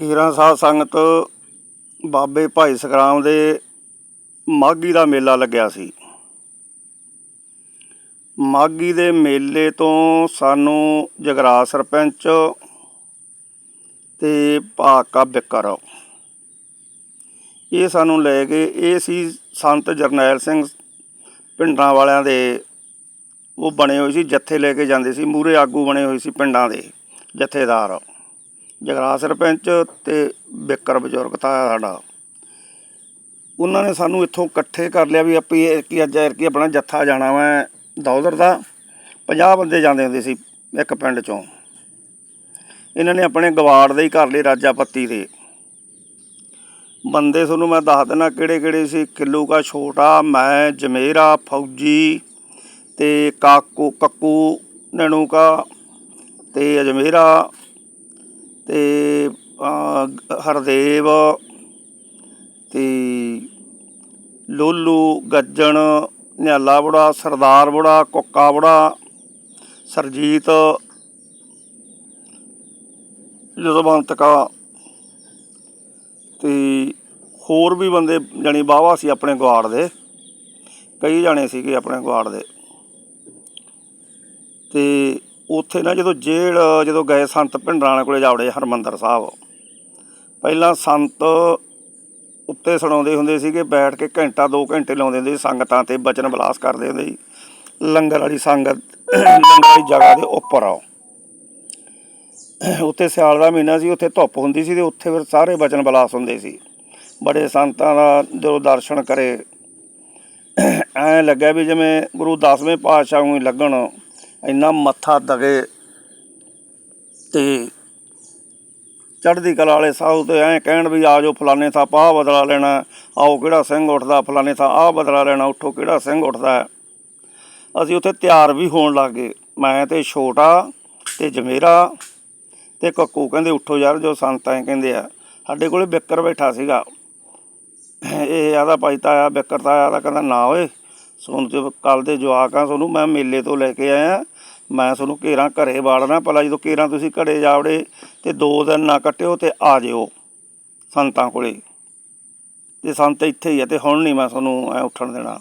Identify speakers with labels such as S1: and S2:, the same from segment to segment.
S1: ਕੀਰਾਂ ਸਾਹਿਬ ਸੰਗਤ ਬਾਬੇ ਭਾਈ ਸਗਰਾਮ ਦੇ ਮਾਘੀ ਦਾ ਮੇਲਾ ਲੱਗਿਆ ਸੀ। ਮਾਘੀ ਦੇ ਮੇਲੇ ਤੋਂ ਸਾਨੂੰ ਜਗਰਾ ਸਰਪੰਚ ਤੇ ਭਾਕਾ ਬਿਕਰ। ਇਹ ਸਾਨੂੰ ਲੈ ਗਏ ਇਹ ਸੀ ਸੰਤ ਜਰਨੈਲ ਸਿੰਘ ਪਿੰਡਾਂ ਵਾਲਿਆਂ ਦੇ। ਉਹ ਬਣੇ ਹੋਏ ਸੀ, ਜੱਥੇ ਲੈ ਕੇ ਜਾਂਦੇ ਸੀ ਮੂਰੇ ਆਗੂ ਬਣੇ ਹੋਏ ਸੀ ਪਿੰਡਾਂ ਦੇ ਜਥੇਦਾਰ। ਜਗਰਾ ਸਰਪੰਚ ਤੇ ਬਿਕਰ ਬਜ਼ੁਰਗ ਤਾਂ ਸਾਡਾ। ਉਹਨਾਂ ਨੇ ਸਾਨੂੰ ਇੱਥੋਂ ਇਕੱਠੇ ਕਰ ਲਿਆ ਵੀ ਆਪੀ ਕੀ ਅੱਜ ਕੀ ਆਪਣਾ ਜੱਥਾ ਜਾਣਾ ਵਾ ਦੌਦਰ ਦਾ। 50 ਬੰਦੇ ਜਾਂਦੇ ਹੁੰਦੇ ਸੀ ਇੱਕ ਪਿੰਡ ਚੋਂ। ਇਹਨਾਂ ਨੇ ਆਪਣੇ ਗਵਾੜ ਦੇ ਹੀ ਕਰ ਲਏ ਰਾਜਾਪੱਤੀ ਦੇ। ਬੰਦੇ ਤੁਹਾਨੂੰ ਮੈਂ ਦੱਸ ਦਿੰਦਾ ਕਿਹੜੇ ਕਿਹੜੇ ਸੀ। ਕਿੱਲੂ ਕਾ ਛੋਟਾ, ਮੈਂ, ਜਮੇਰਾ, ਫੌਜੀ ਤੇ ਕਾਕੂ, ਕੱਕੂ ਨਣੂ ਕਾ ਤੇ ਅਜਮੇਰਾ ਤੇ ਹਰਦੇਵ ਤੇ ਲੋਲੂ, ਗੱਜਣ, ਨਿਹਾਲਾ ਬੁੜਾ, ਸਰਦਾਰ ਬੁੜਾ, ਕੁੱਕਾ ਬੁੜਾ, ਸਰਜੀਤ ਜਜ਼ਬੰਤ ਕਾ ਤੇ ਹੋਰ ਵੀ ਬੰਦੇ ਜਾਣੀ ਬਾਵਾ ਸੀ ਆਪਣੇ ਗਵਾੜ ਦੇ, ਕਈ ਜਾਣੇ ਸੀਗੇ ਆਪਣੇ ਗਵਾੜ ਦੇ। ਤੇ ਉੱਥੇ ਨਾ ਜਦੋਂ ਜੇਲ੍ਹ, ਜਦੋਂ ਗਏ ਸੰਤ ਭਿੰਡਰਾਂ ਕੋਲੇ ਜਾਵੜੇ ਹਰਮੰਦਰ ਸਾਹਿਬ, ਪਹਿਲਾਂ ਸੰਤ ਉੱਤੇ ਸੁਣਾਉਂਦੇ ਹੁੰਦੇ ਸੀਗੇ, ਬੈਠ ਕੇ ਘੰਟਾ 2 ਘੰਟੇ ਲਾਉਂਦੇ ਹੁੰਦੇ ਸੀ, ਸੰਗਤਾਂ ਤੇ ਬਚਨ ਬਲਾਸ ਕਰਦੇ ਹੁੰਦੇ ਸੀ। ਲੰਗਰ ਵਾਲੀ ਸੰਗਤ, ਲੰਗਰ ਵਾਲੀ ਜਗ੍ਹਾ ਦੇ ਉੱਪਰ ਆਓ। ਉੱਥੇ ਸਿਆਲ ਦਾ ਮਹੀਨਾ ਸੀ, ਉੱਥੇ ਧੁੱਪ ਹੁੰਦੀ ਸੀ ਤੇ ਉੱਥੇ ਫਿਰ ਸਾਰੇ ਬਚਨ ਬਲਾਸ ਹੁੰਦੇ ਸੀ। ਬੜੇ ਸੰਤਾਂ ਦਾ ਜਦੋਂ ਦਰਸ਼ਨ ਕਰੇ, ਐ ਲੱਗਿਆ ਵੀ ਜਿਵੇਂ ਗੁਰੂ ਦਸਵੇਂ ਪਾਤਸ਼ਾਹ ਨੂੰ ਲੱਗਣ। ਇੰਨਾ ਮੱਥਾ ਦਗੇ ਤੇ ਚੜ੍ਹਦੀ ਕਲਾ ਵਾਲੇ ਸਾਹੂ ਤੇ ਐਂ ਕਹਿਣ ਵੀ ਆ ਜਾਓ ਫਲਾਣੇ ਥਾਂ ਪਾਹ ਬਦਲਾ ਲੈਣਾ, ਆਓ ਕਿਹੜਾ ਸਿੰਘ ਉੱਠਦਾ, ਫਲਾਣੇ ਥਾਂ ਆਹ ਬਦਲਾ ਲੈਣਾ, ਉੱਠੋ ਕਿਹੜਾ ਸਿੰਘ ਉੱਠਦਾ। ਅਸੀਂ ਉੱਥੇ ਤਿਆਰ ਵੀ ਹੋਣ ਲੱਗ ਗਏ। ਮੈਂ ਤੇ ਛੋਟਾ ਤੇ ਜਮੇਰਾ ਤੇ ਕੱਕੂ ਕਹਿੰਦੇ ਉੱਠੋ ਯਾਰ, ਜੋ ਸੰਤ ਐ ਕਹਿੰਦੇ ਆ। ਸਾਡੇ ਕੋਲੇ ਬਿੱਕਰ ਬੈਠਾ ਸੀਗਾ। ਇਹ ਆਦਾ ਭਾਈ ਤਾਇਆ ਬਿੱਕਰ ਤਾਇਆ ਦਾ ਕਹਿੰਦਾ, ਨਾ ਓਏ, ਸੁਣ ਤੇ ਕੱਲ ਦੇ ਜਵਾਕ ਆ ਤੁਹਾਨੂੰ ਮੈਂ ਮੇਲੇ ਤੋਂ ਲੈ ਕੇ ਆਇਆ। ਮੈਂ ਤੁਹਾਨੂੰ ਘੇਰਾਂ ਘਰੇ ਵਾੜਨਾ, ਭਲਾ ਜਦੋਂ ਘੇਰਾਂ ਤੁਸੀਂ ਘੜੇ ਜਾਵੜੇ ਤੇ ਦੋ ਦਿਨ ਨਾ ਕੱਟਿਓ ਤੇ ਆ ਜਿਓ ਸੰਤਾਂ ਕੋਲੇ। ਤੇ ਸੰਤ ਇੱਥੇ ਹੀ ਆ ਤੇ ਹੁਣ ਨਹੀਂ ਮੈਂ ਤੁਹਾਨੂੰ ਐ ਉੱਠਣ ਦੇਣਾ।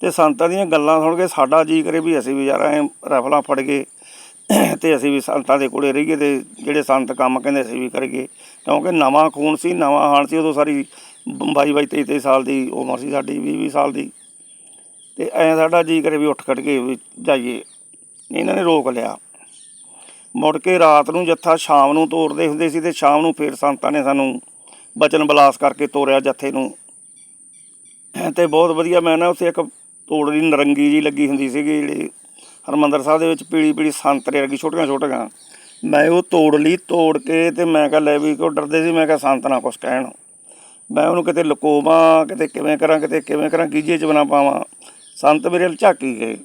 S1: ਤੇ ਸੰਤਾਂ ਦੀਆਂ ਗੱਲਾਂ ਸੁਣ ਕੇ ਸਾਡਾ ਜੀ ਕਰੇ ਵੀ ਅਸੀਂ ਵੀ ਯਾਰ ਐ ਰਫਲਾਂ ਫੜ ਗਏ ਤੇ ਅਸੀਂ ਵੀ ਸੰਤਾਂ ਦੇ ਕੋਲੇ ਰਹੀਏ ਤੇ ਜਿਹੜੇ ਸੰਤ ਕੰਮ ਕਹਿੰਦੇ ਅਸੀਂ ਵੀ ਕਰੀਏ। ਕਿਉਂਕਿ ਨਵਾਂ ਖੂਨ ਸੀ, ਨਵਾਂ ਹਾਲ ਸੀ, ਉਦੋਂ ਸਾਰੀ ਬਾਈ ਬਾਈ 23 23 ਸਾਲ ਦੀ ਉਮਰ ਸੀ ਸਾਡੀ 20 20 ਸਾਲ ਦੀ। ਤੇ ਐ ਸਾਡਾ ਜੀ ਕਰੇ ਵੀ ਉੱਠ ਖੜ ਕੇ ਵੀ ਜਾਈਏ। ਇਹਨਾਂ ਨੇ ਰੋਕ ਲਿਆ। ਮੁੜ ਕੇ ਰਾਤ ਨੂੰ ਜੱਥਾ ਸ਼ਾਮ ਨੂੰ ਤੋਰਦੇ ਹੁੰਦੇ ਸੀ ਤੇ ਸ਼ਾਮ ਨੂੰ ਫੇਰ ਸੰਤਾਂ ਨੇ ਸਾਨੂੰ ਬਚਨ ਬਲਾਸ ਕਰਕੇ ਤੋਰਿਆ ਜੱਥੇ ਨੂੰ। ਤੇ ਬਹੁਤ ਵਧੀਆ, ਮੈਂ ਨਾ ਉੱਥੇ ਇੱਕ ਤੋੜ ਦੀ ਨਰੰਗੀ ਜੀ ਲੱਗੀ ਹੁੰਦੀ ਸੀਗੀ ਜਿਹੜੀ ਹਰਮੰਦਰ ਸਾਹਿਬ ਦੇ ਵਿੱਚ ਪੀਲੀ ਪੀਲੀ ਸੰਤਰੇ ਵਰਗੀ ਛੋਟੀਆਂ ਛੋਟੀਆਂ। ਮੈਂ ਉਹ ਤੋੜ ਲਈ, ਤੋੜ ਕੇ ਤੇ ਮੈਂ ਕਿਹਾ, ਲੈ ਵੀ ਕੋ ਡਰਦੇ ਸੀ? ਮੈਂ ਕਿਹਾ, ਸੰਤ ਨਾ ਕੁਛ ਕਹਿਣ। ਮੈਂ ਉਹਨੂੰ ਕਿਤੇ ਲਕੋਵਾਂ, ਕਿਤੇ ਕਿਵੇਂ ਕਰਾਂ, ਕਿਤੇ ਕਿਵੇਂ ਕਰਾਂ ਗੀਜੇ ਚ ਬਣਾ ਪਾਵਾਂ। ਸੰਤ ਮੇਰੇ ਵੱਲ ਝਾਕੀ ਗਏ।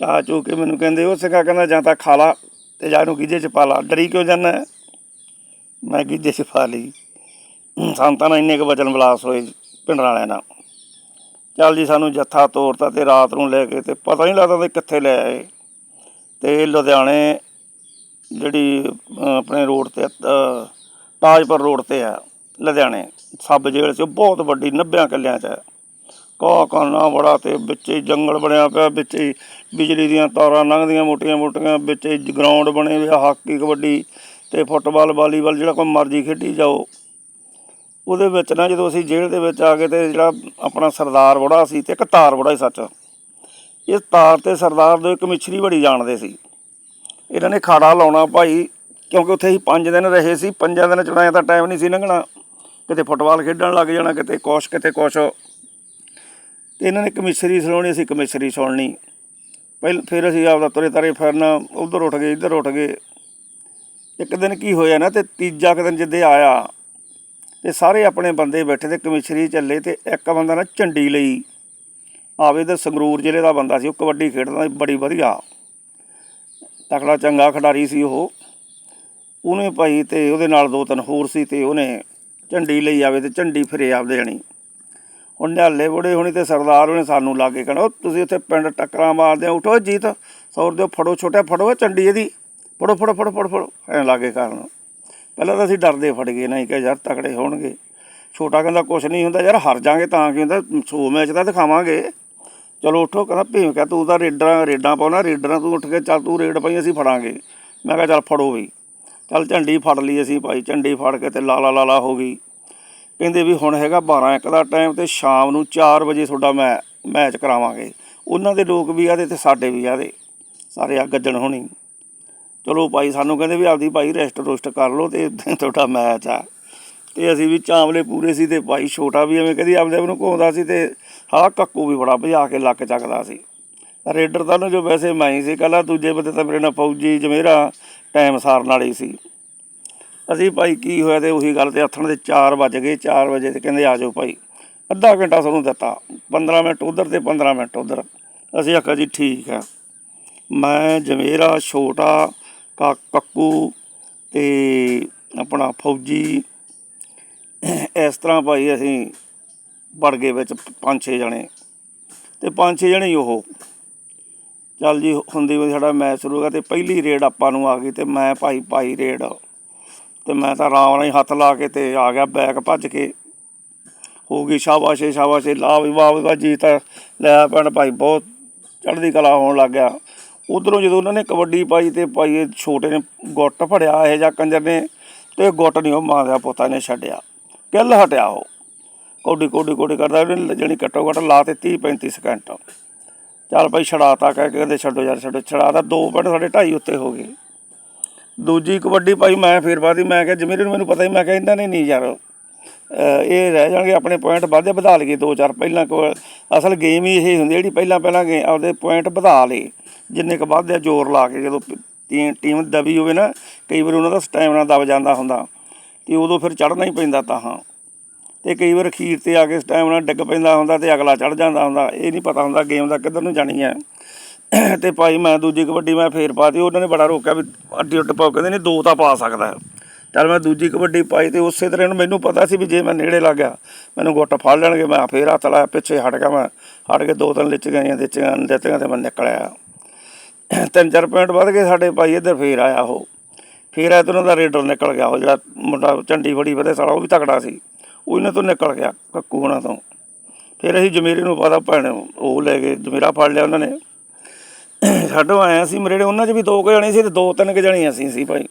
S1: ਚਾਹ ਚੂ ਕੇ ਮੈਨੂੰ ਕਹਿੰਦੇ, ਉਹ ਸਿਕਾ ਕਹਿੰਦਾ, ਜਾਂ ਤਾਂ ਖਾ ਲਾ ਤੇ ਜਾਂ ਨੂੰ ਗੀਜੇ ਚ ਪਾ ਲਾ। ਡਰੀ ਕਿਉਂ ਜਾਂਦਾ ਮੈਂ ਗੀਜੇ ਚ ਪਾ ਲਈ। ਸੰਤਾਂ ਨਾਲ ਇੰਨੇ ਕੁ ਵਚਨ ਬਲਾਸ ਹੋਏ ਪਿੰਡ ਵਾਲਿਆਂ ਨਾਲ। ਚੱਲ ਜੀ, ਸਾਨੂੰ ਜੱਥਾ ਤੋਰਤਾ ਤੇ ਰਾਤ ਨੂੰ ਲੈ ਕੇ ਤੇ ਪਤਾ ਨਹੀਂ ਲੱਗਦਾ ਤੇ ਕਿੱਥੇ ਲੈ ਆਏ। ਤੇ ਲੁਧਿਆਣੇ ਜਿਹੜੀ ਆਪਣੇ ਰੋਡ ਤੇ ਤਾਜਪੁਰ ਰੋਡ ਤੇ ਆ, ਲੁਧਿਆਣੇ, ਸਬ ਜੇਲ੍ਹ 'ਚ ਬਹੁਤ ਵੱਡੀ 90 ਕਿੱਲਿਆਂ 'ਚ ਹੈ ਕਾ ਕਾਨਾ ਬੜਾ ਤੇ ਵਿੱਚ ਹੀ ਜੰਗਲ ਬਣਿਆ ਪਿਆ ਵਿੱਚ ਹੀ ਬਿਜਲੀ ਦੀਆਂ ਤਾਰਾਂ ਲੰਘਦੀਆਂ ਮੋਟੀਆਂ ਮੋਟੀਆਂ ਵਿੱਚ ਹੀ ਗਰਾਊਂਡ ਬਣੇ ਹੋਏ ਆ, ਹਾਕੀ ਕਬੱਡੀ ਤੇ ਫੁੱਟਬਾਲ ਵਾਲੀਬਾਲ ਜਿਹੜਾ ਕੋਈ ਮਰਜ਼ੀ ਖੇਡੀ ਜਾਓ। ਉਹਦੇ ਵਿੱਚ ਨਾ ਜਦੋਂ ਅਸੀਂ ਜੇਲ੍ਹ ਦੇ ਵਿੱਚ ਆ ਗਏ ਤੇ ਜਿਹੜਾ ਆਪਣਾ ਸਰਦਾਰ ਬੁੜਾ ਸੀ ਤੇ ਇੱਕ ਤਾਰ ਬੁੜਾ ਸੀ ਸੱਚ। ਇਸ ਤਾਰ ਤੇ ਸਰਦਾਰ ਦੇ ਇੱਕ ਮਿਛਰੀ ਬੜੀ ਜਾਣਦੇ ਸੀ। ਇਹਨਾਂ ਨੇ ਖਾੜਾ ਲਾਉਣਾ ਭਾਈ ਕਿਉਂਕਿ ਉੱਥੇ ਅਸੀਂ 5 ਦਿਨ ਰਹੇ ਸੀ ਪੰਜਾਂ ਦਿਨ ਚੜਾਇਆ ਤਾਂ ਟਾਈਮ ਨਹੀਂ ਸੀ ਲੰਘਣਾ। ਕਿਤੇ ਫੁੱਟਬਾਲ ਖੇਡਣ ਲੱਗ ਜਾਣਾ ਕਿਤੇ ਕੁਛ ਕਿਤੇ ਕੁਛ। ਤੇ ਇਹਨਾਂ ਨੇ ਕਮਿਸ਼ਰੀ ਸੁਣਾਉਣੀ ਅਸੀਂ ਕਮਿਸ਼ਰੀ ਸੁਣਨੀ ਪਹਿਲ, ਫਿਰ ਅਸੀਂ ਆਪਦਾ ਤੁਰੇ ਤਰੇ ਫਿਰਨਾ, ਉਧਰ ਉੱਠ ਗਏ, ਇੱਧਰ ਉੱਠ ਗਏ। ਇੱਕ ਦਿਨ ਕੀ ਹੋਇਆ ਨਾ, ਤੇ ਤੀਜਾ ਕੁ ਦਿਨ ਜਿੱਦੇ ਆਇਆ, ਤੇ ਸਾਰੇ ਆਪਣੇ ਬੰਦੇ ਬੈਠੇ ਤੇ ਕਮਿਸ਼ਰੀ ਚੱਲੇ ਤੇ ਇੱਕ ਬੰਦਾ ਨਾ ਝੰਡੀ ਲਈ। ਆਵੇ ਤੇ ਸੰਗਰੂਰ ਜ਼ਿਲ੍ਹੇ ਦਾ ਬੰਦਾ ਸੀ, ਉਹ ਕਬੱਡੀ ਖੇਡਦਾ ਬੜੀ ਵਧੀਆ। ਤਕੜਾ ਚੰਗਾ ਖਿਡਾਰੀ ਸੀ ਉਹ। ਉਹਨੇ ਭਾਈ ਤੇ ਉਹਦੇ ਨਾਲ ਦੋ ਤਿੰਨ ਹੋਰ ਸੀ ਤੇ ਉਹਨੇ ਝੰਡੀ ਲਈ ਆਵੇ ਤੇ ਝੰਡੀ ਫਿਰੇ ਆਪਦੇ ਜਣੀ ਹੁਣ ਨਿਹਾਲੇ ਬੁੜੇ ਹੋਣੀ ਤੇ ਸਰਦਾਰ ਉਹਨੇ ਸਾਨੂੰ ਲਾ ਕੇ ਕਹਿਣਾ, "ਉਹ ਤੁਸੀਂ ਉੱਥੇ ਪਿੰਡ ਟੱਕਰਾਂ ਮਾਰਦੇ ਹੋ, ਉਠੋ ਜੀਤ, ਸੌਰ ਦਿਓ, ਫੜੋ ਛੋਟੇ ਫੜੋ ਇਹ ਝੰਡੀ ਇਹਦੀ। ਫੜੋ ਫੜੋ ਫੜੋ ਫੜੋ ਫੜੋ, ਐਂ ਲਾਗੇ ਕਰਨ। ਪਹਿਲਾਂ ਤਾਂ ਅਸੀਂ ਡਰਦੇ ਫੜ ਗਏ, ਨਹੀਂ ਕਿ ਯਾਰ ਤਕੜੇ ਹੋਣਗੇ। ਛੋਟਾ ਕਹਿੰਦਾ ਕੁਛ ਨਹੀਂ ਹੁੰਦਾ, ਯਾਰ ਹਾਰ ਜਾਾਂਗੇ ਤਾਂ ਕੀ ਹੁੰਦਾ 100 ਮੈਚ ਤਾਂ ਦਿਖਾਵਾਂਗੇ। ਚਲੋ ਉੱਠੋ, ਕਹਿੰਦਾ ਭੀਮ ਕਹ, ਤੂੰ ਤਾਂ ਰੇਡਰਾਂ, ਰੇਡਾਂ ਪਾਉਣਾ, ਰੇਡਰਾਂ ਤੂੰ ਉੱਠ ਕੇ ਚੱਲ, ਤੂੰ ਰੇਡ ਪਾਈ ਅਸੀਂ ਫੜਾਂਗੇ। ਮੈਂ ਕਿਹਾ ਚੱਲ ਫੜੋ ਵੀ। ਚੱਲ ਝੰਡੀ ਫੜ ਲਈ ਅਸੀਂ ਭਾਈ, ਝੰਡੀ ਫੜ ਕੇ ਤੇ ਲਾਲਾ ਲਾਲਾ ਹੋ ਗਈ। ਕਹਿੰਦੇ ਵੀ ਹੁਣ ਹੈਗਾ 12 ਇੱਕ ਦਾ ਟਾਈਮ ਤੇ ਸ਼ਾਮ ਨੂੰ 4 ਵਜੇ ਤੁਹਾਡਾ ਮੈਂ ਮੈਚ ਕਰਾਵਾਂਗੇ। ਉਹਨਾਂ ਦੇ ਲੋਕ ਵੀ ਆਦੇ ਤੇ ਸਾਡੇ ਵੀ ਆਦੇ ਸਾਰੇ ਆ ਗੱਜਣ ਹੋਣੀ। ਚਲੋ ਭਾਈ ਸਾਨੂੰ ਕਹਿੰਦੇ ਵੀ ਆਪਦੀ ਭਾਈ ਰੈਸਟ ਰੋਸਟ ਕਰ ਲਓ ਤੇ ਤੁਹਾਡਾ ਮੈਚ ਆ। ਤੇ ਅਸੀਂ ਵੀ ਚਾਂਵਲੇ ਪੂਰੇ ਸੀ ਤੇ ਭਾਈ ਛੋਟਾ ਵੀ ਐਵੇਂ ਕਦੀ ਆਪਦੇ ਆਪ ਨੂੰ ਘੁੰਮਦਾ ਸੀ ਤੇ ਹਾਂ ਕੱਕੂ ਵੀ ਬੜਾ ਭਜਾ ਕੇ ਲੱਕ ਚੱਕਦਾ ਸੀ। ਰੇਡਰ ਤਾਂ ਨਾ ਜੋ ਵੈਸੇ ਮੈਂ ਹੀ ਸੀ ਕੱਲਾ ਦੂਜੇ ਬੰਦੇ ਤਾਂ ਮੇਰੇ ਨਾਲ ਫੌਜੀ ਜਮੇਰਾ ਟਾਈਮ ਸਾਰਨ ਵਾਲੀ ਸੀ। ਅਸੀਂ ਭਾਈ ਕੀ ਹੋਇਆ ਤੇ ਉਹੀ ਗੱਲ ਤੇ ਆਥਣ ਦੇ 4 ਵਜ ਗਏ 4 ਵਜੇ ਤੇ ਕਹਿੰਦੇ ਆ ਜਾਓ ਭਾਈ। ਅੱਧਾ ਘੰਟਾ ਸਾਨੂੰ ਦਿੱਤਾ 15 ਮਿੰਟ ਉਧਰ ਤੇ 15 ਮਿੰਟ ਉਧਰ। ਅਸੀਂ ਆਖਿਆ ਜੀ ਠੀਕ ਹੈ ਮੈਂ ਜਵੇਰਾ, ਛੋਟਾ, ਕਾ, ਕੱਕੂ ਤੇ ਆਪਣਾ ਫੌਜੀ। ਇਸ ਤਰ੍ਹਾਂ ਭਾਈ ਅਸੀਂ ਵੜ ਗਏ ਵਿੱਚ ਪੰਜ ਛੇ ਜਣੇ। ਤੇ ਪੰਜ ਛੇ ਜਣੇ ਉਹ। ਚੱਲ ਜੀ, ਹੁੰਦੀ ਹੋਈ ਸਾਡਾ ਮੈਚ ਸ਼ੁਰੂ ਹੋ ਗਿਆ ਤੇ ਪਹਿਲੀ ਰੇਡ ਆਪਾਂ ਨੂੰ ਆ ਗਈ ਤੇ ਮੈਂ ਭਾਈ ਭਾਈ ਰੇਡ। ਤੇ ਮੈਂ ਤਾਂ ਆਰਾਮ ਨਾਲ ਹੀ ਹੱਥ ਲਾ ਕੇ ਤੇ ਆ ਗਿਆ ਬੈਕ ਭੱਜ ਕੇ। ਹੋ ਗਈ ਸ਼ਾਬਾਸ਼ੇ ਸ਼ਾਬਾਸ਼ੇ ਲਾ ਵੀ ਵਾਹ ਵੀ ਵਾਹ ਜੀਤ ਲੈ ਪੈਣ ਭਾਈ, ਬਹੁਤ ਚੜ੍ਹਦੀ ਕਲਾ ਹੋਣ ਲੱਗ ਗਿਆ। ਉਧਰੋਂ ਜਦੋਂ ਉਹਨਾਂ ਨੇ ਕਬੱਡੀ ਪਾਈ ਤੇ ਭਾਈ ਇਹ ਛੋਟੇ ਨੇ ਗੁੱਟ ਫੜਿਆ, ਇਹ ਜਾਂ ਕੰਜਰ ਨੇ ਤੇ ਗੁੱਟ ਨਹੀਂ ਉਹ ਮਾਂ ਦਾ ਪੋਤਾ ਨੇ ਛੱਡਿਆ। ਕਿੱਲ ਹਟਿਆ ਉਹ। ਕੋਡੀ ਕੋਡੀ ਕੋਡੀ ਕਰਦਾ, ਉਹਨੇ ਜਿਹੜੀ ਘੱਟੋ ਘੱਟ ਲਾ ਤੇ 30 35 ਸਕਿੰਟ ਚੱਲ ਭਾਈ ਛੜਾਤਾ ਕਹਿ ਕੇ ਕਹਿੰਦੇ ਛੱਡੋ ਯਾਰ, ਛੱਡੋ। ਛੜਾਤਾ ਦੋ ਪਿੰਡ ਸਾਡੇ ਢਾਈ ਉੱਤੇ ਹੋ ਗਏ। ਦੂਜੀ ਕਬੱਡੀ ਭਾਈ ਮੈਂ ਫੇਰ ਬਾਦੀ ਮੈਂ ਕਿਹਾ ਜਮੀਰ ਮੈਨੂੰ ਪਤਾ ਹੀ ਮੈਂ ਕਿਹਾ ਇਹਨਾਂ ਨੇ ਨਹੀਂ ਯਾਰ ਇਹ ਰਹਿ ਜਾਣਗੇ ਆਪਣੇ ਪੁਆਇੰਟ ਵਾਧੇ ਵਧਾ ਲਈਏ ਦੋ ਚਾਰ, ਪਹਿਲਾਂ ਕੋ ਅਸਲ ਗੇਮ ਹੀ ਇਹ ਹੁੰਦੀ ਜਿਹੜੀ ਪਹਿਲਾਂ ਪਹਿਲਾਂ ਗੇ ਆਪਦੇ ਪੁਆਇੰਟ ਵਧਾ ਲਏ, ਜਿੰਨੇ ਕੁ ਵੱਧਦੇ ਆ ਜ਼ੋਰ ਲਾ ਕੇ ਜਦੋਂ ਟੀਮ ਦਬੀ ਹੋਵੇ ਨਾ, ਕਈ ਵਾਰ ਉਹਨਾਂ ਦਾ ਸਟੈਮਿਨਾ ਦਬ ਜਾਂਦਾ ਹੁੰਦਾ, ਤੇ ਉਦੋਂ ਫਿਰ ਚੜਨਾ ਹੀ ਪੈਂਦਾ ਤਾਂ ਹਾਂ, ਤੇ ਕਈ ਵਾਰ ਖੀਰ ਤੇ ਆ ਕੇ ਸਟੈਮਿਨਾ ਡਿੱਗ ਪੈਂਦਾ ਹੁੰਦਾ ਤੇ ਅਗਲਾ ਚੜ ਜਾਂਦਾ ਹੁੰਦਾ, ਇਹ ਨਹੀਂ ਪਤਾ ਹੁੰਦਾ ਗੇਮ ਦਾ ਕਿੱਧਰ ਨੂੰ ਜਾਣੀ ਹੈ। ਤੇ ਭਾਈ ਮੈਂ ਦੂਜੀ ਕਬੱਡੀ ਮੈਂ ਫੇਰ ਪਾਤੀ, ਉਹਨਾਂ ਨੇ ਬੜਾ ਰੋਕਿਆ ਵੀ ਅੱਡੀ ਉੱਡ ਪਾਓ, ਕਹਿੰਦੇ ਨਹੀਂ ਦੋ ਤਾਂ ਪਾ ਸਕਦਾ। ਹੈ। ਚੱਲ ਮੈਂ ਦੂਜੀ ਕਬੱਡੀ ਪਾਈ ਤੇ ਉਸੇ ਤਰ੍ਹਾਂ ਮੈਨੂੰ ਪਤਾ ਸੀ ਵੀ ਜੇ ਮੈਂ ਨੇੜੇ ਲੱਗ ਗਿਆ, ਮੈਨੂੰ ਗੁੱਟ ਫੜ ਲੈਣਗੇ, ਮੈਂ ਫੇਰ ਹੱਥ ਲਾਇਆ, ਪਿੱਛੇ ਹਟ ਗਿਆ ਮੈਂ, ਹਟ ਕੇ ਦੋ ਤਿੰਨ ਲਿਚ ਗਈਆਂ, ਦਿੱਤੀਆਂ ਦਿੱਤੀਆਂ ਤੇ ਮੈਂ ਨਿਕਲਿਆ ਤਿੰਨ ਚਾਰ ਪੁਆਇੰਟ ਵੱਧ ਗਏ ਸਾਡੇ ਭਾਈ, ਇੱਧਰ ਫੇਰ ਆਇਆ ਉਹ। ਫੇਰ ਆਇਆ ਤੇ ਉਹਨਾਂ ਦਾ ਰੇਡਰ ਨਿਕਲ ਗਿਆ, ਉਹ ਜਿਹੜਾ ਮੁੰਡਾ ਝੰਡੀ ਫੜੀ ਵਧੇ ਸਾਲਾ, ਉਹ ਵੀ ਤਕੜਾ ਸੀ। ਉਹ ਇਹਨਾਂ ਤੋਂ ਨਿਕਲ ਗਿਆ, ਕੱਕੂ ਉਹਨਾਂ ਤੋਂ। ਫਿਰ ਅਸੀਂ ਜਮੀਰੇ ਨੂੰ ਪਤਾ ਭੈਣ ਉਹ ਲੈ ਗਏ ਜਮੀਰਾ ਫੜ ਲਿਆ ਉਹਨਾਂ ਨੇ। ਸਾਡੋਂ ਆਇਆ ਸੀ, ਮੇਰੇ ਉਹਨਾਂ 'ਚ ਵੀ ਦੋ ਕੁ ਜਣੇ ਸੀ ਤੇ ਦੋ ਤਿੰਨ ਕੁ ਜਣੇ ਅਸੀਂ ਸੀ ਭਾਈ।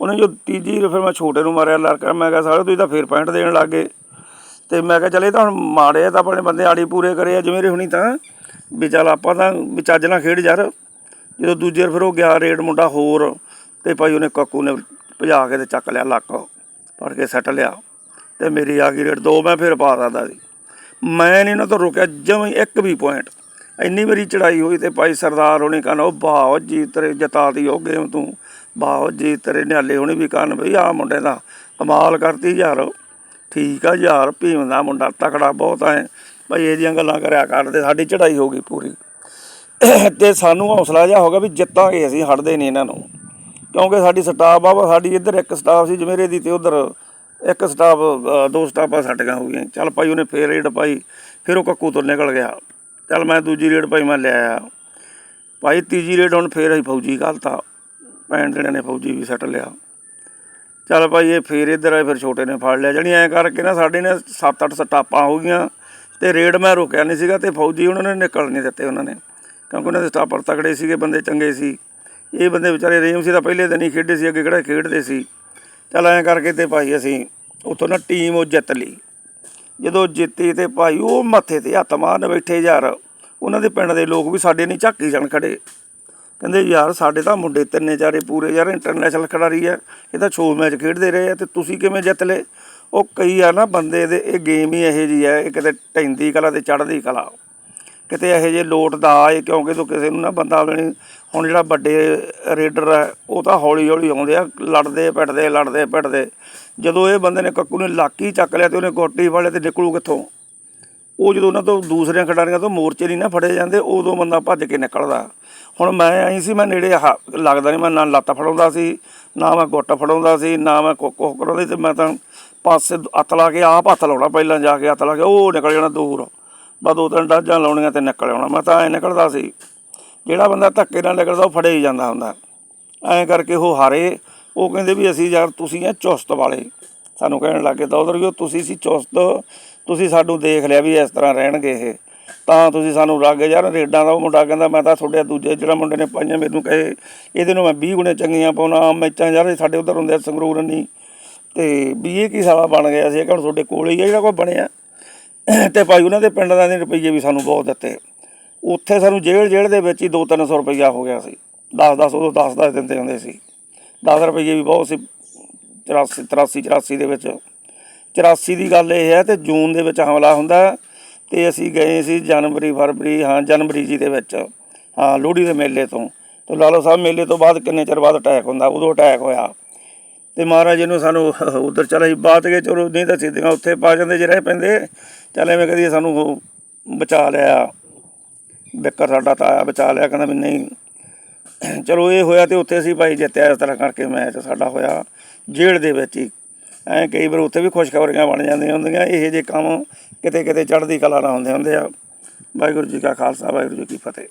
S1: ਉਹਨੇ ਜੋ ਤੀਜੀ ਫਿਰ ਮੈਂ ਛੋਟੇ ਨੂੰ ਮਾਰਿਆ ਲੜਕਾ, ਮੈਂ ਕਿਹਾ ਸਾਰੇ ਤੁਸੀਂ ਤਾਂ ਫੇਰ ਪੁਆਇੰਟ ਦੇਣ ਲੱਗ ਗਏ। ਤੇ ਮੈਂ ਕਿਹਾ ਚਲੇ ਤਾਂ ਹੁਣ ਮਾੜੇ ਆ, ਤਾਂ ਆਪਣੇ ਬੰਦੇ ਆੜੀ ਪੂਰੇ ਕਰੇ ਆ ਜਮੀਰੇ ਹੁਣੀ ਤਾਂ। ਵੀ ਚੱਲ ਆਪਾਂ ਤਾਂ ਵੀ ਚੱਜ ਨਾਲ ਖੇਡ ਯਾਰ। ਜਦੋਂ ਦੂਜੇ ਵਾਰ ਫਿਰ ਉਹ ਗਿਆ ਰੇਡ ਮੁੰਡਾ ਹੋਰ, ਤੇ ਭਾਈ ਉਹਨੇ ਕੱਕੂ ਨੇ ਭਜਾ ਕੇ ਤੇ ਚੱਕ ਲਿਆ ਲੱਕ, ਫੜ ਕੇ ਸੱਟ ਲਿਆ। ਤੇ ਮੇਰੀ ਆ ਗਈ ਰੇਡ, ਦੋ ਮੈਂ ਫਿਰ ਪਾ ਸਕਦਾ ਸੀ ਮੈਂ ਨਹੀਂ ਉਹਨਾਂ ਤੋਂ ਰੁਕਿਆ, ਜਮਾਂ ਇੱਕ ਵੀ ਪੁਆਇੰਟ ਇੰਨੀ ਵਾਰੀ ਚੜਾਈ ਹੋਈ ਤੇ ਭਾਈ ਸਰਦਾਰ ਹੋਣੀ ਕਹਿੰਦਾ ਉਹ ਬਾਹ ਜੀ ਤੇਰੇ ਜਤਾਤੀ ਉਹ ਗੇਮ ਤੂੰ ਬਾਹ ਜੀ ਤੇਰੇ ਨਿਹਾਲੇ ਹੋਣੀ ਵੀ ਕੰਨ ਬਈ ਆ ਮੁੰਡੇ ਦਾ ਕਮਾਲ ਕਰਤੀ ਯਾਰ। ਠੀਕ ਆ ਯਾਰ, ਭੀਮ ਦਾ ਮੁੰਡਾ ਤਕੜਾ ਬਹੁਤ ਐ ਭਾਈ ਇਹ ਜੀਆਂ ਗੱਲਾਂ ਕਰਿਆ ਕਰਦੇ ਸਾਡੀ ਚੜਾਈ ਹੋ ਗਈ ਪੂਰੀ। ਤੇ ਸਾਨੂੰ ਹੌਸਲਾ ਜਿਹਾ ਹੋ ਗਿਆ ਵੀ ਜਿੱਤਾਂਗੇ ਅਸੀਂ ਹਟਦੇ ਨਹੀਂ ਇਹਨਾਂ ਨੂੰ। ਕਿਉਂਕਿ ਸਾਡੀ ਸਟਾਫ ਆ ਸਾਡੀ ਇੱਧਰ ਇੱਕ ਸਟਾਫ ਸੀ ਜਮੇਰੇ ਦੀ ਤੇ ਉਧਰ ਇੱਕ ਸਟਾਫ ਦੋ ਸਟਾਫਾਂ ਸਾਡੀਆਂ ਹੋ ਗਈਆਂ ਚੱਲ ਭਾਈ ਉਹਨੇ ਫੇਰ ਰੇਡ ਪਾਈ, ਫਿਰ ਉਹ ਕੱਕੂ ਤੋਂ ਨਿਕਲ ਗਿਆ। ਚੱਲ ਮੈਂ ਦੂਜੀ ਰੇਡ ਭਾਈ ਮੈਂ ਲੈ ਆਇਆ। ਭਾਈ ਤੀਜੀ ਰੇਡ ਹੁਣ ਫੇਰ ਅਸੀਂ ਫੌਜੀ ਘਲਤਾ। ਭੈਣ ਜਿਹੜੇ ਨੇ ਫੌਜੀ ਵੀ ਸੱਟ ਲਿਆ। ਚੱਲ ਭਾਈ ਇਹ ਫੇਰ ਇੱਧਰ ਆਏ, ਫਿਰ ਛੋਟੇ ਨੇ ਫੜ ਲਿਆ। ਜਣੀ ਐਂ ਕਰਕੇ ਨਾ ਸਾਡੇ ਨੇ 7-8 ਸਟਾਪਾਂ ਹੋ ਗਈਆਂ ਤੇ ਰੇਡ ਮੈਂ ਰੋਕਿਆ ਨਹੀਂ ਸੀਗਾ ਤੇ ਫੌਜੀ ਉਹਨਾਂ ਨੇ ਨਿਕਲ ਨਹੀਂ ਦਿੱਤੇ ਉਹਨਾਂ ਨੇ। ਕਿਉਂਕਿ ਉਹਨਾਂ ਦੇ ਸਟਾਪਰ ਤਕੜੇ ਸੀਗੇ, ਬੰਦੇ ਚੰਗੇ ਸੀ। ਇਹ ਬੰਦੇ ਵਿਚਾਰੇ ਰੇਮ ਸੀ ਤਾਂ ਪਹਿਲੇ ਦਿਨ ਹੀ ਖੇਡੇ ਸੀ, ਅੱਗੇ ਕਿਹੜਾ ਖੇਡਦੇ ਸੀ। ਚੱਲ ਐਂ ਕਰਕੇ ਤੇ ਭਾਈ ਅਸੀਂ ਉੱਥੋਂ ਨਾ ਟੀਮ ਉਹ ਜਿੱਤ ਲਈ। ਜਦੋਂ ਜਿੱਤੀ ਤੇ ਭਾਈ, ਉਹ ਮੱਥੇ ਤੇ ਹੱਥ ਮਾਰਨ ਬੈਠੇ ਯਾਰ। ਉਹਨਾਂ ਦੇ ਪਿੰਡ ਦੇ ਲੋਕ ਵੀ ਸਾਡੇ ਨਹੀਂ ਝਾਕੀ ਜਾਣ ਖੜੇ। ਕਹਿੰਦੇ, ਯਾਰ, ਸਾਡੇ ਤਾਂ ਮੁੰਡੇ ਤਿੰਨੇ ਚਾਰੇ ਪੂਰੇ ਯਾਰ ਇੰਟਰਨੈਸ਼ਨਲ ਖਿਡਾਰੀ ਆ। ਇਹ ਤਾਂ ਛੋ ਮੈਚ ਖੇਡਦੇ ਰਹੇ ਆ ਤੇ ਤੁਸੀਂ ਕਿਵੇਂ ਜਿੱਤ ਲਏ? ਉਹ ਕਈ ਆ ਨਾ ਬੰਦੇ ਦੇ, ਇਹ ਗੇਮ ਹੀ ਇਹੋ ਜੀ ਹੈ ਇਹ ਕਿਤੇ ਟੈਂਦੀ ਕਲਾ ਤੇ ਚੜ੍ਹਦੀ ਕਲਾ। ਕਿਤੇ ਇਹੋ ਜਿਹੇ ਲੋਟ ਦਾ ਆਏ ਕਿਉਂਕਿ ਤੂੰ ਕਿਸੇ ਨੂੰ ਨਾ ਬੰਦਾ ਨਹੀਂ, ਹੁਣ ਜਿਹੜਾ ਵੱਡੇ ਰੇਡਰ ਹੈ, ਉਹ ਤਾਂ ਹੌਲੀ ਹੌਲੀ ਆਉਂਦੇ ਆ, ਲੜਦੇ ਪਿੱਟਦੇ ਲੜਦੇ ਪਿੱਟਦੇ। ਜਦੋਂ ਇਹ ਬੰਦੇ ਨੇ ਕੱਕੂ ਨੇ ਲਾਕੀ ਚੱਕ ਲਿਆ ਤੇ ਉਹਨੇ ਗੋਟੀ ਵਾਲੇ ਤੇ ਨਿਕਲੂ ਕਿੱਥੋਂ? ਉਹ ਜਦੋਂ ਉਹਨਾਂ ਤੋਂ ਦੂਸਰਿਆਂ ਖਿਡਾਰੀਆਂ ਤੋਂ ਮੋਰਚੇ ਨਹੀਂ ਨਾ ਫੜੇ ਜਾਂਦੇ, ਉਦੋਂ ਬੰਦਾ ਭੱਜ ਕੇ ਨਿਕਲਦਾ। ਹੁਣ ਮੈਂ ਆਈ ਸੀ, ਮੈਂ ਨੇੜੇ ਆ ਲੱਗਦਾ ਨਹੀਂ, ਮੈਂ ਨਾ ਲੱਤ ਫੜਾਉਂਦਾ ਸੀ, ਨਾ ਮੈਂ ਗੁੱਟ ਫੜਾਉਂਦਾ ਸੀ, ਨਾ ਮੈਂ ਕੁੱਕ ਕੁੱਕ ਕਰਾਉਂਦੀ ਤੇ ਮੈਂ ਤਾਂ ਪਾਸੇ ਹੱਥ ਲਾ ਕੇ ਆਪ ਹੱਥ ਲਾਉਣਾ ਪਹਿਲਾਂ ਜਾ ਕੇ, ਹੱਥ ਲਾ ਕੇ ਉਹ ਨਿਕਲ ਜਾਣਾ ਦੂਰ। ਬਸ ਦੋ ਤਿੰਨ ਡਾਜਾਂ ਲਾਉਣੀਆਂ ਤੇ ਨਿਕਲ ਆਉਣਾ। ਮੈਂ ਤਾਂ ਐ ਨਿਕਲਦਾ ਸੀ, ਜਿਹੜਾ ਬੰਦਾ ਧੱਕੇ ਨਾਲ ਨਿਕਲਦਾ ਉਹ ਫੜੇ ਹੀ ਜਾਂਦਾ ਹੁੰਦਾ। ਐਂ ਕਰਕੇ ਉਹ ਹਾਰੇ। ਉਹ ਕਹਿੰਦੇ ਵੀ ਅਸੀਂ ਯਾਰ ਤੁਸੀਂ ਆ ਚੁਸਤ ਵਾਲੇ। ਸਾਨੂੰ ਕਹਿਣ ਲੱਗੇ ਤਾਂ ਉਧਰ ਵੀ ਤੁਸੀਂ ਸੀ ਚੁਸਤ। ਤੁਸੀਂ ਸਾਨੂੰ ਦੇਖ ਲਿਆ ਵੀ ਇਸ ਤਰ੍ਹਾਂ ਰਹਿਣਗੇ ਇਹ। ਤਾਂ ਤੁਸੀਂ ਸਾਨੂੰ ਰੱਗ ਯਾਰ ਰੇਡਾਂ ਦਾ ਉਹ ਮੁੰਡਾ ਕਹਿੰਦਾ, ਮੈਂ ਤਾਂ ਤੁਹਾਡੇ ਦੂਜੇ ਜਿਹੜਾ ਮੁੰਡੇ ਨੇ ਪਾਈਆਂ ਮੈਨੂੰ ਕਹੇ। ਇਹਦੇ ਨੂੰ ਮੈਂ 20 ਗੁਣੇ ਚੰਗੀਆਂ ਪਾਉਣਾ ਮੈਚਾਂ ਯਾਰ ਸਾਡੇ ਉਧਰ ਹੁੰਦੇ ਸੰਗਰੂਰ ਨਹੀਂ ਤੇ ਵੀ ਇਹ ਕੀ ਸਾਲਾ ਬਣ ਗਿਆ ਸੀ? ਇਹ ਕਹਿੰਦਾ ਤੁਹਾਡੇ ਕੋਲ ਹੀ ਹੈ ਜਿਹੜਾ ਕੋਈ ਬਣਿਆ? ਤੇ ਭਾਈ ਉਹਨਾਂ ਦੇ ਪਿੰਡ ਦਾ ਦੇ ਰੁਪਈਏ ਵੀ ਸਾਨੂੰ ਬਹੁਤ ਦਿੱਤੇ। ਉੱਥੇ ਸਾਨੂੰ ਜੇਲ੍ਹ ਜੇਲ੍ਹ ਦੇ ਵਿੱਚ ਹੀ 2-300 ਰੁਪਈਆ ਹੋ ਗਿਆ ਸੀ। 10-10 ਉਦੋਂ 10-10 ਦਿੰਦੇ ਹੁੰਦੇ ਸੀ। 10 ਰੁਪਈਏ ਵੀ ਬਹੁਤ ਸੀ 84 83 84 ਦੇ ਵਿੱਚ। 84 ਦੀ ਗੱਲ ਇਹ ਹੈ ਤੇ ਜੂਨ ਦੇ ਵਿੱਚ ਹਮਲਾ ਹੁੰਦਾ ਤੇ ਅਸੀਂ ਗਏ ਸੀ ਜਨਵਰੀ, ਫਰਵਰੀ, ਹਾਂ, ਜਨਵਰੀ ਜੀ ਦੇ ਵਿੱਚ। ਹਾਂ, ਲੋਹੜੀ ਦੇ ਮੇਲੇ ਤੋਂ। ਤੇ ਲਾਲੋ ਸਾਹਿਬ, ਮੇਲੇ ਤੋਂ ਬਾਅਦ ਕਿੰਨੇ ਚਿਰ ਬਾਅਦ ਅਟੈਕ ਹੁੰਦਾ? ਉਦੋਂ ਅਟੈਕ ਹੋਇਆ। ਤੇ ਮਹਾਰਾਜ ਜੀ ਨੂੰ ਸਾਨੂੰ ਉਧਰ ਚਲੇ ਬਾਤ ਗਏ ਚਲੋ ਨਹੀਂ ਤਾਂ ਸਿੱਧੀਆਂ ਉੱਥੇ ਪਾ ਜਾਂਦੇ ਜੇ ਰਹਿ ਪੈਂਦੇ। ਚੱਲ ਐਵੇਂ ਕਦੀ ਸਾਨੂੰ ਉਹ ਬਚਾ ਲਿਆ। ਬਿੱਕਰ ਸਾਡਾ ਤਾਇਆ ਬਚਾ ਲਿਆ, ਕਹਿੰਦਾ ਵੀ ਨਹੀਂ। ਚਲੋ ਇਹ ਹੋਇਆ ਤੇ ਉੱਥੇ ਅਸੀਂ ਭਾਈ ਜਿੱਤਿਆ ਇਸ ਤਰ੍ਹਾਂ ਕਰਕੇ ਮੈਚ ਸਾਡਾ ਹੋਇਆ ਜੇਲ੍ਹ ਦੇ ਵਿੱਚ ਹੀ। ਐ ਕਈ ਵਾਰ ਉੱਥੇ ਵੀ ਖੁਸ਼ਖਬਰੀਆਂ ਬਣ ਜਾਂਦੀਆਂ ਹੁੰਦੀਆਂ, ਇਹੋ ਜਿਹੇ ਕੰਮ ਕਿਤੇ ਕਿਤੇ ਚੜ੍ਹਦੀ ਕਲਾ ਨਾਲ ਹੁੰਦੇ ਹੁੰਦੇ ਆ। ਵਾਹਿਗੁਰੂ ਜੀ ਕਾ ਖਾਲਸਾ, ਵਾਹਿਗੁਰੂ ਜੀ ਕੀ ਫਤਿਹ।